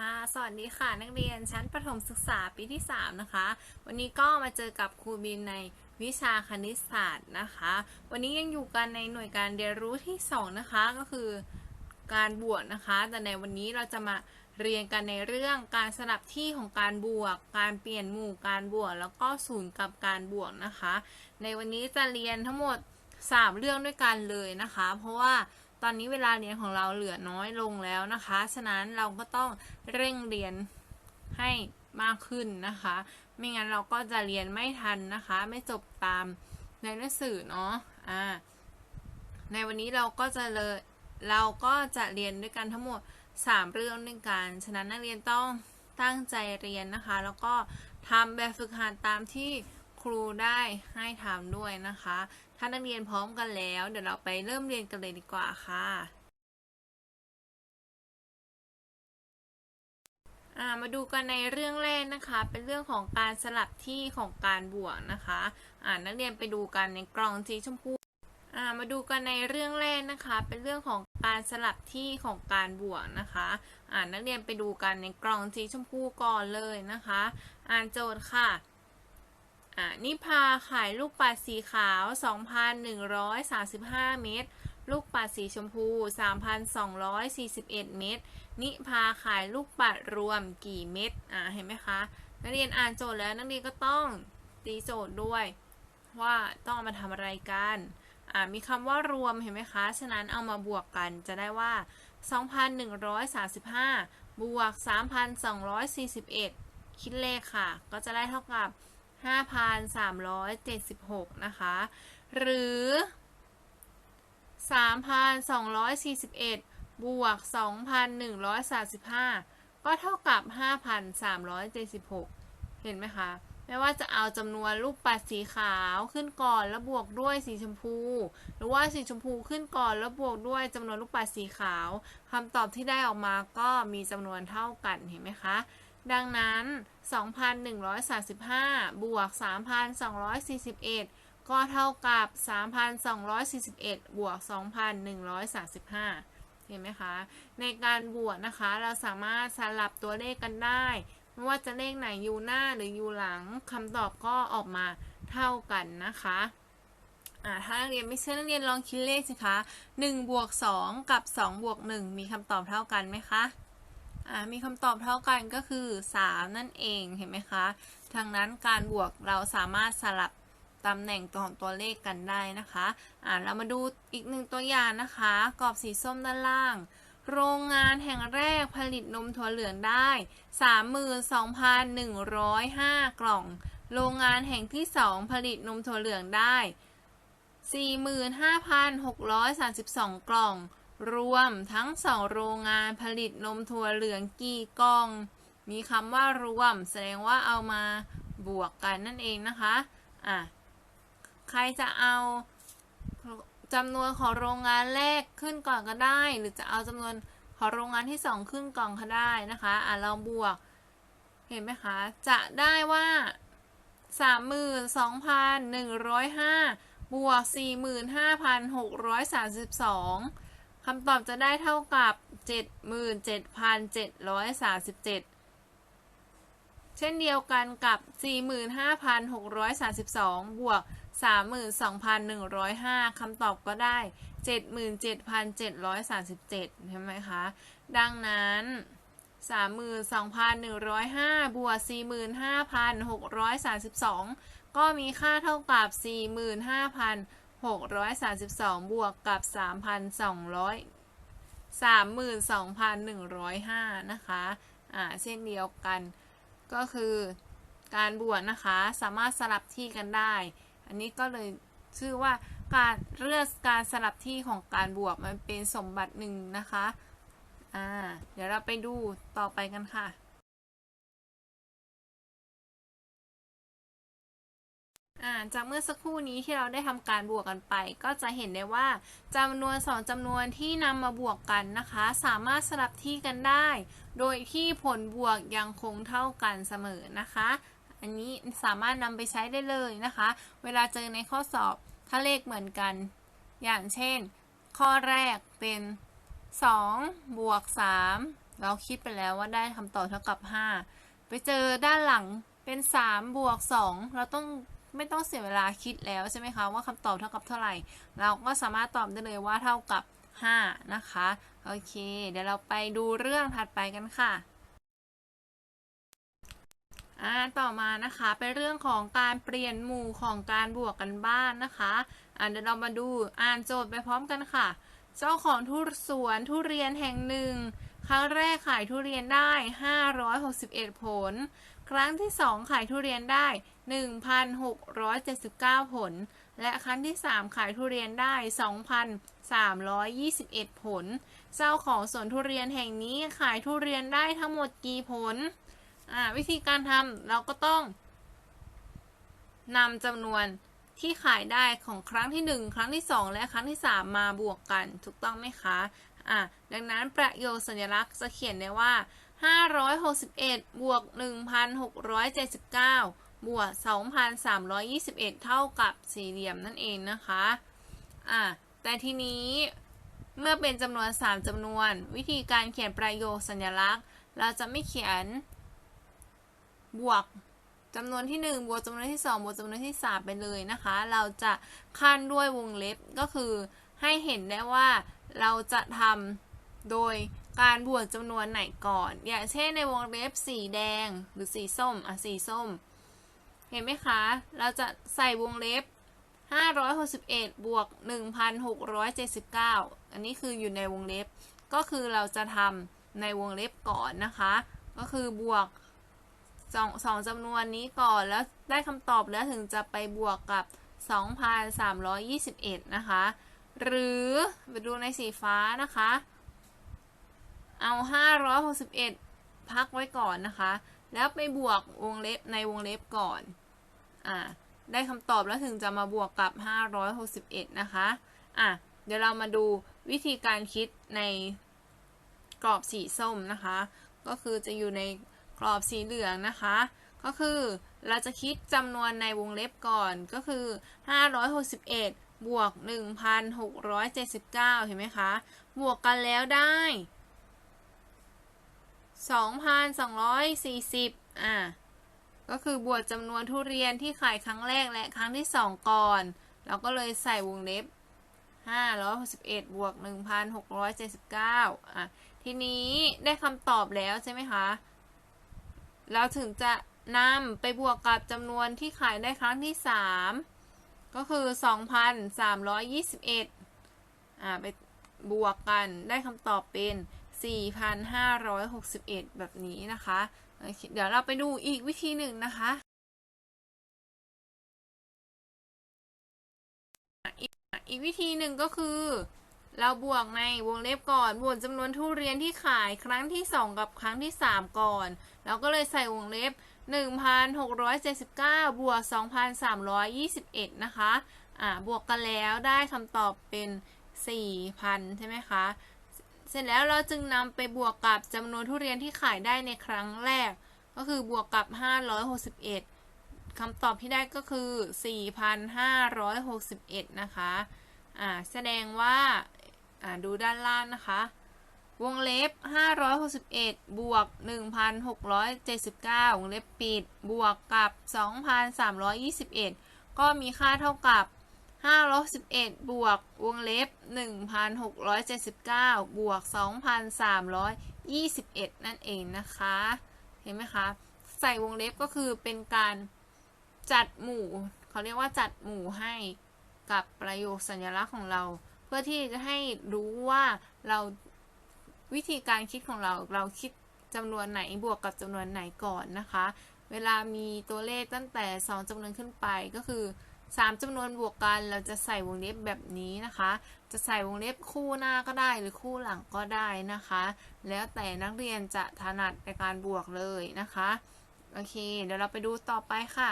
ค่ะ สวัสดีค่ะ นักเรียนชั้นประถมศึกษาปีที่ 3 นะคะ วันนี้ก็มาเจอกับครูบินในวิชาคณิตศาสตร์นะคะ วันนี้ยังอยู่กันในหน่วยการเรียนรู้ที่ 2 นะคะ ก็คือการบวกนะคะ แต่ในวันนี้เราจะมาเรียนกันในเรื่องการสลับที่ของการบวก การเปลี่ยนหมู่การบวก แล้วก็ศูนย์กับการบวกนะคะ ในวันนี้จะเรียนทั้งหมด 3 เรื่องด้วยกันเลยนะคะ เพราะว่า ตอนนี้เวลาเรียนของเราเหลือน้อยลงแล้วนะคะ ฉะนั้นเราก็ต้องเร่งเรียนให้มากขึ้นนะคะ ไม่งั้นเราก็จะเรียนไม่ทันนะคะ ไม่จบตามในหนังสือเนาะอ่าในวันนี้เราก็จะเลยเราก็จะเรียนด้วยกันทั้งหมด 3 เรื่องด้วยกัน ฉะนั้นนักเรียนต้องตั้งใจเรียนนะคะ แล้วก็ทำแบบฝึกหัดตามที่ ครูได้ให้ทำด้วยนะคะ ถ้านักเรียนพร้อมกันแล้ว เดี๋ยวเราไปเริ่มเรียนกันเลยดีกว่าค่ะอ่ามาดูกันในเรื่องแรกนะคะ เป็นเรื่องของการสลับที่ของการบวกนะคะอ่านักเรียนไปดูกันในกล่องสีชมพูมาดูกันในเรื่องแรกนะคะ เป็นเรื่องของการสลับที่ของการบวกนะคะอ่านักเรียนไปดูกันในกล่องสีชมพูก่อนเลยนะคะ อ่านโจทย์ค่ะ อ่านิพาขายลูกปัดสีขาว 2,135 เม็ดลูกปัดสีชมพู 3,241 เม็ดนิพาขายลูกปัดรวมกี่เม็ดอ่าเห็นไหมคะ นักเรียนอ่านโจทย์แล้วนักเรียนก็ต้องตีโจทย์ด้วย ว่าต้องเอามาทำอะไรกันอ่ามีคำว่ารวมเห็นไหมคะ ฉะนั้นเอามาบวกกันจะได้ว่า 2,135 บวก 3,241 คิดเลขค่ะ ก็จะได้เท่ากับ 5,376 นะคะ หรือ 3,241 บวก 2,135 ก็เท่ากับ 5,376 เห็นไหมคะ ไม่ว่าจะเอาจำนวนลูกปัดสีขาวขึ้นก่อนแล้วบวกด้วยสีชมพู หรือว่าสีชมพูขึ้นก่อนแล้วบวกด้วยจำนวนลูกปัดสีขาวคำตอบที่ได้ออกมาก็มีจำนวนเท่ากัน เห็นไหมคะ ดังนั้น 2,135 บวก 3,241 ก็เท่ากับ 3,241 บวก 2,135 เห็นไหมคะ ในการบวกนะคะ เราสามารถสลับตัวเลขกันได้ ไม่ว่าจะเลขไหนอยู่หน้าหรืออยู่หลังคำตอบก็ออกมาเท่ากันนะคะถ้านักเรียนไม่เชื่อนักเรียนลองคิดเลขสิคะ 1 บวก 2 กับ 2 บวก 1 มีคำตอบเท่ากันไหมคะ อ่ามีคำตอบเท่ากันก็คือ 3 นั่นเองเห็นไหมคะดังนั้นการบวกเราสามารถสลับตำแหน่งของตัวเลขกันได้นะคะอ่าเรามาดูอีกหนึ่งตัวอย่างนะคะ กรอบสีส้มด้านล่าง โรงงานแห่งแรกผลิตนมถั่วเหลืองได้ 32,105 กล่อง โรงงานแห่งที่ 2 ผลิตนมถั่วเหลืองได้ 45,632 กล่อง รวมทั้งสองโรงงานผลิตนมถั่วเหลืองกี่กล่อง มีคำว่ารวม แสดงว่าเอามาบวกกันนั่นเองนะคะ อะ ใครจะเอาจำนวนของโรงงานแรกขึ้นก่อนก็ได้ หรือจะเอาจำนวนของโรงงานที่สองขึ้นกล่อนก็ได้นะคะ อะ เราบวก เห็นไหมคะ จะได้ว่า 32,105 บวก 45,632 คำตอบจะได้เท่ากับ 77,737 เช่นเดียวกันกับ 45,632 บวก 32,105 คำตอบก็ได้ 77,737 ใช่ไหมคะ ดังนั้น32,105 บวก 45,632 ก็มีค่าเท่ากับ 45,000 632 บวกกับ 3,200 32,105 นะคะ อ่า เช่นเดียวกัน ก็คือการบวกนะคะ สามารถสลับที่กันได้ อันนี้ก็เลยชื่อว่าการเลือกการสลับที่ของการบวกมันเป็นสมบัติหนึ่งนะคะ อ่า เดี๋ยวเราไปดูต่อไปกันค่ะ อ่าจากเมื่อสักครู่นี้ที่เราได้ทำการบวกกันไป ก็จะเห็นได้ว่าจำนวนสองจำนวนที่นำมาบวกกันนะคะ สามารถสลับที่กันได้ โดยที่ผลบวกยังคงเท่ากันเสมอนะคะ อันนี้สามารถนำไปใช้ได้เลยนะคะ เวลาเจอในข้อสอบถ้าเลขเหมือนกัน อย่างเช่น ข้อแรกเป็น2บวก3เราคิดไปแล้วว่าได้คำตอบเท่ากับ 5 ไปเจอด้านหลังเป็น3บวก2เราต้อง ไม่ต้องเสียเวลาคิดแล้วใช่ไหมคะว่าคำตอบเท่ากับเท่าไหร่ เราก็สามารถตอบได้เลยว่าเท่ากับ 5 นะคะ โอเค เดี๋ยวเราไปดูเรื่องถัดไปกันค่ะอ่าต่อมานะคะเป็นเรื่องของการเปลี่ยนหมู่ของการบวกกันบ้านนะคะอ่าเดี๋ยวเรามาดูอ่านโจทย์ไปพร้อมกันค่ะ เจ้าของทุสวนทุเรียนแห่งหนึ่ง ครั้งแรกขายทุเรียนได้ 561 ผล ครั้งที่ 2 ขายทุเรียนได้ 1,679 ผล และครั้งที่ 3 ขายทุเรียนได้ 2,321 ผล เจ้าของสวนทุเรียนแห่งนี้ขายทุเรียนได้ทั้งหมดกี่ผลอ่าวิธีการทำเราก็ต้องนำจำนวนที่ขายได้ของครั้งที่ 1 ครั้งที่ 2 และครั้งที่ 3 มาบวกกัน ถูกต้องไหมคะอ่าดังนั้นประโยคสัญลักษณ์จะเขียนได้ว่า 561 บวก 1,679 บวก 2,321 เท่ากับสี่เหลี่ยมนั่นเองนะคะ อ่าแต่ทีนี้เมื่อเป็นจำนวน 3จำนวน วิธีการเขียนประโยคสัญลักษณ์ เราจะไม่เขียน บวกจำนวนที่ 1 บวกจำนวนที่ 2 บวกจำนวนที่ 3 ไปเลยนะคะ เราจะขั้นด้วยวงเล็บก็คือให้เห็นได้ว่าเราจะทำโดยการบวกจำนวนไหนก่อน อย่างเช่นในวงเล็บสีแดงหรือสีส้ม อะ สีส้ม เห็นไหมคะ เราจะใส่วงเล็บ 561 บวก 1,679 อันนี้คืออยู่ในวงเล็บ ก็คือเราจะทำในวงเล็บก่อนนะคะ ก็คือบวกสองสองจำนวนนี้ก่อนแล้วได้คำตอบแล้วถึงจะไปบวกกับ 2,321 นะคะ หรือไปดูในสีฟ้านะคะ เอา 561 พักไว้ก่อนนะคะ แล้วไปบวกวงเล็บในวงเล็บก่อน อ่าได้คำตอบแล้วถึงจะมาบวกกับ 561 นะคะ อะ เดี๋ยวเรามาดูวิธีการคิดในกรอบสีส้มนะคะ ก็คือจะอยู่ในกรอบสีเหลืองนะคะ ก็คือเราจะคิดจำนวนในวงเล็บก่อน ก็คือ 561 บวก 1,679 เห็นไหมคะ บวกกันแล้วได้ 2,240 อะ ก็คือบวกจำนวนทุเรียนที่ขายครั้งแรกและครั้งที่ 2 ก่อน เราก็เลยใส่วงเล็บ 561 บวก 1,679 อะ ทีนี้ได้คำตอบแล้วใช่ไหมคะ เราถึงจะนำไปบวกกับจำนวนที่ขายได้ครั้งที่ 3 ก็คือ 2,321 อ่า ไปบวกกันได้คำตอบเป็น 4,561 แบบนี้นะคะ เดี๋ยวเราไปดูอีกวิธีหนึ่งนะคะอีกอีกวิธีหนึ่งก็คือ เราบวกในวงเล็บก่อนบวกจำนวนทุเรียนที่ขายครั้งที่ 2 กับครั้งที่ 3 ก่อน เราก็เลยใส่วงเล็บ 1,679 บวก 2,321 นะคะ อ่า บวกกันแล้วได้คำตอบเป็น 4,000 ใช่ไหมคะ เสร็จแล้วเราจึงนำไปบวกกับจำนวนทุเรียนที่ขายได้ในครั้งแรก ก็คือบวกกับ 561คำตอบที่ได้ก็คือ 4,561 นะคะอ่าแสดงว่าอ่าดูด้านล่างนะคะ วงเล็บ 561 บวก 1,679 วงเล็บปิด บวกกับ 2,321 ก็มีค่าเท่ากับ 511 บวกวงเล็บ 1,679 บวก 2,321 นั่นเองนะคะ เห็นไหมคะ ใส่วงเล็บก็คือเป็นการจัดหมู่ เขาเรียกว่าจัดหมู่ให้กับประโยคสัญลักษณ์ของเรา เพื่อที่จะให้รู้ว่าเราวิธีการคิดของเราเราคิดจำนวนไหนบวกกับจำนวนไหนก่อนนะคะ เวลามีตัวเลขตั้งแต่ 2จำนวนขึ้นไปก็คือ 3จำนวนบวกกัน เราจะใส่วงเล็บแบบนี้นะคะ จะใส่วงเล็บคู่หน้าก็ได้หรือคู่หลังก็ได้นะคะ แล้วแต่นักเรียนจะถนัดในการบวกเลยนะคะ โอเค เดี๋ยวเราไปดูต่อไปค่ะ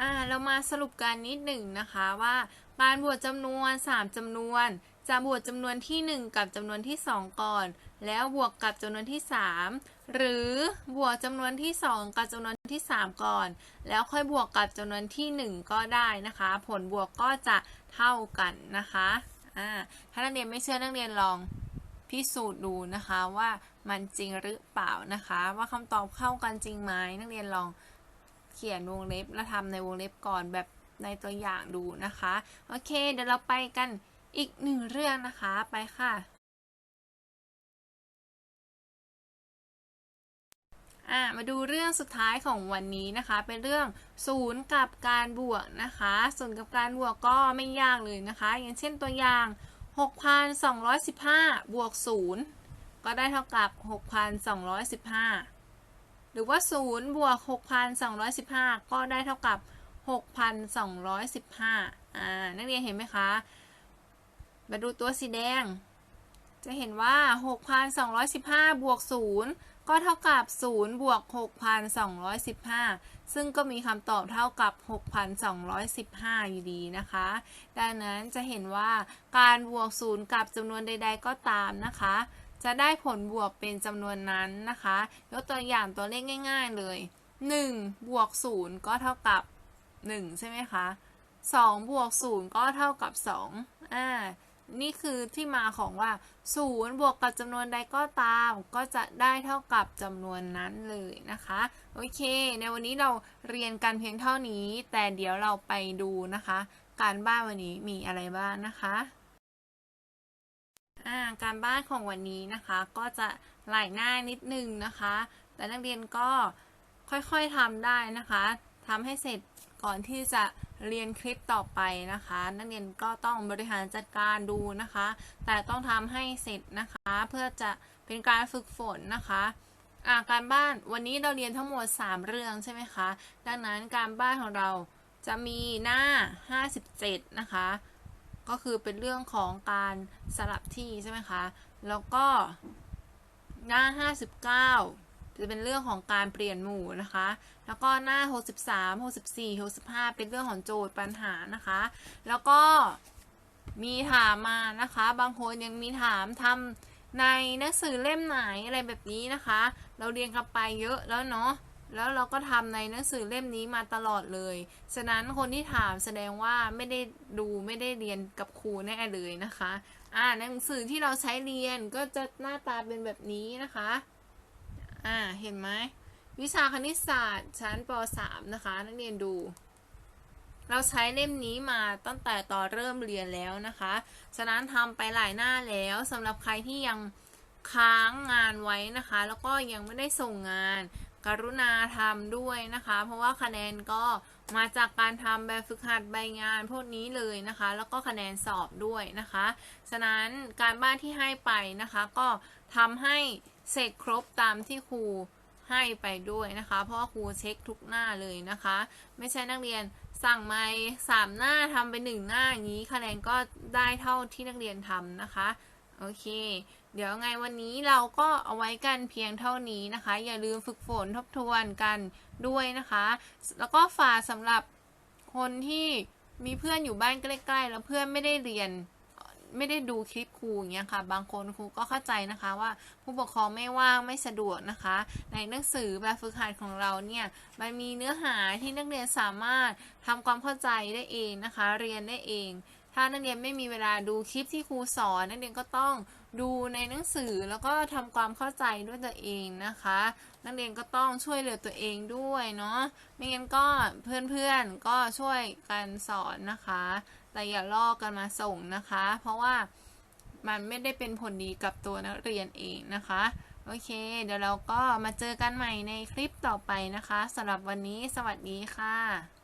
อ่าเรามาสรุปกันนิดหนึ่งนะคะว่าการบวกจำนวน 3จำนวน จะบวกจำนวนที่ 1 กับจำนวนที่ 2 ก่อน แล้วบวกกับจำนวนที่ 3 หรือบวกจำนวนที่ 2 กับจำนวนที่ 3 ก่อน แล้วค่อยบวกกับจำนวนที่ 1 ก็ได้นะคะ ผลบวกก็จะเท่ากันนะคะถ้านักเรียนไม่เชื่อนักเรียนลองพิสูจน์ดูนะคะว่ามันจริงหรือเปล่านะคะ ว่าคำตอบเข้ากันจริงไหมนักเรียนลองเขียนวงเล็บแล้วทำในวงเล็บก่อนแบบในตัวอย่างดูนะคะ โอเค เดี๋ยวเราไปกันอีกหนึ่งเรื่องนะคะไปค่ะ อ่ามาดูเรื่องสุดท้ายของวันนี้นะคะ เป็นเรื่องศูนย์กับการบวกนะคะศูนย์กับการบวกก็ไม่ยากเลยนะคะ อย่างเช่นตัวอย่าง 6,215 บวก 0 ก็ได้เท่ากับ 6,215 หรือว่า 0 บวก 6,215 ก็ได้เท่ากับ 6,215 อ่า นักเรียนเห็นไหมคะ มาดูตัวสีแดง จะเห็นว่า 6,215 บวก 0 ก็เท่ากับ 0 บวก 6,215 ซึ่งก็มีคำตอบเท่ากับ 6,215 อยู่ดีนะคะ ดังนั้นจะเห็นว่าการบวก 0 กับจำนวนใด ๆ ก็ตามนะคะ จะได้ผลบวกเป็นจำนวนนั้นนะคะ ยกตัวอย่างตัวเลขง่าย ๆ เลย 1 บวก 0 ก็เท่ากับ 1 ใช่ไหมคะ 2 บวก 0 ก็เท่ากับ 2 อ่า นี่คือที่มาของว่า 0 บวกกับจำนวนใดก็ตาม ก็จะได้เท่ากับจำนวนนั้นเลยนะคะ โอเค ในวันนี้เราเรียนกันเพียงเท่านี้ แต่เดี๋ยวเราไปดูนะคะ การบ้านวันนี้มีอะไรบ้างนะคะาการบ้านของวันนี้นะคะ ก็จะหลายหน้านิดนึงนะคะ แต่นักเรียนก็ค่อยๆทำได้นะคะ ทำให้เสร็จก่อนที่จะเรียนคลิปต่อไปนะคะ นักเรียนก็ต้องบริหารจัดการดูนะคะ แต่ต้องทำให้เสร็จนะคะ เพื่อจะเป็นการฝึกฝนนะคะาการบ้านวันนี้เราเรียนทั้งหมด 3 เรื่องใช่ไหมคะ ดังนั้นการบ้านของเราจะมีหน้า 57 นะคะ ก็คือเป็นเรื่องของการสลับที่ใช่ไหมคะ แล้วก็หน้า 59 จะเป็นเรื่องของการเปลี่ยนหมู่นะคะ แล้วก็หน้า 63 64 65 เป็นเรื่องของโจทย์ปัญหานะคะ แล้วก็มีถามมานะคะ บางคนยังมีถามทำในหนังสือเล่มไหนอะไรแบบนี้นะคะ เราเรียนกันไปเยอะแล้วเนาะแล้วเราก็ทำในหนังสือเล่มนี้มาตลอดเลย ฉะนั้นคนที่ถามแสดงว่าไม่ได้ดูไม่ได้เรียนกับครูแน่เลยนะคะ อ่าหนังสือที่เราใช้เรียนก็จะหน้าตาเป็นแบบนี้นะคะ อ่า เห็นไหม วิชาคณิตศาสตร์ชั้นป .3 นะคะ นักเรียนดู เราใช้เล่มนี้มาตั้งแต่ตอนเริ่มเรียนแล้วนะคะ ฉะนั้นทำไปหลายหน้าแล้วสำหรับใครที่ยังค้างงานไว้นะคะ แล้วก็ยังไม่ได้ส่งงาน กรุณาทำด้วยนะคะ เพราะว่าคะแนนก็มาจากการทำแบบฝึกหัดใบงานพวกนี้เลยนะคะ แล้วก็คะแนนสอบด้วยนะคะ ฉะนั้นการบ้านที่ให้ไปนะคะ ก็ทำให้ เสร็จครบตามที่ครูให้ไปด้วยนะคะ เพราะว่าครูเช็คทุกหน้าเลยนะคะ ไม่ใช่นักเรียนสั่งมาสามหน้าทำไปหนึ่งหน้าอย่างนี้คะแนนก็ได้เท่าที่นักเรียนทำนะคะโอเค เดี๋ยวไงวันนี้เราก็เอาไว้กันเพียงเท่านี้นะคะ อย่าลืมฝึกฝนทบทวนกันด้วยนะคะ แล้วก็ฝากสำหรับคนที่มีเพื่อนอยู่บ้านใกล้ๆ แล้วเพื่อนไม่ได้เรียน ไม่ได้ดูคลิปครูอย่างเงี้ยค่ะ บางคนครูก็เข้าใจนะคะว่าผู้ปกครองไม่ว่างไม่สะดวกนะคะ ในหนังสือแบบฝึกหัดของเราเนี่ยมันมีเนื้อหาที่นักเรียนสามารถทำความเข้าใจได้เองนะคะ เรียนได้เอง ถ้านักเรียนไม่มีเวลาดูคลิปที่ครูสอน นักเรียนก็ต้องดูในหนังสือแล้วก็ทำความเข้าใจด้วยตัวเองนะคะ นักเรียนก็ต้องช่วยเหลือตัวเองด้วยเนาะไม่งั้นก็เพื่อนๆก็ช่วยกันสอนนะคะ แต่อย่าลอกกันมาส่งนะคะ เพราะว่ามันไม่ได้เป็นผลดีกับตัวนักเรียนเองนะคะ โอเค เดี๋ยวเราก็มาเจอกันใหม่ในคลิปต่อไปนะคะสำหรับวันนี้สวัสดีค่ะ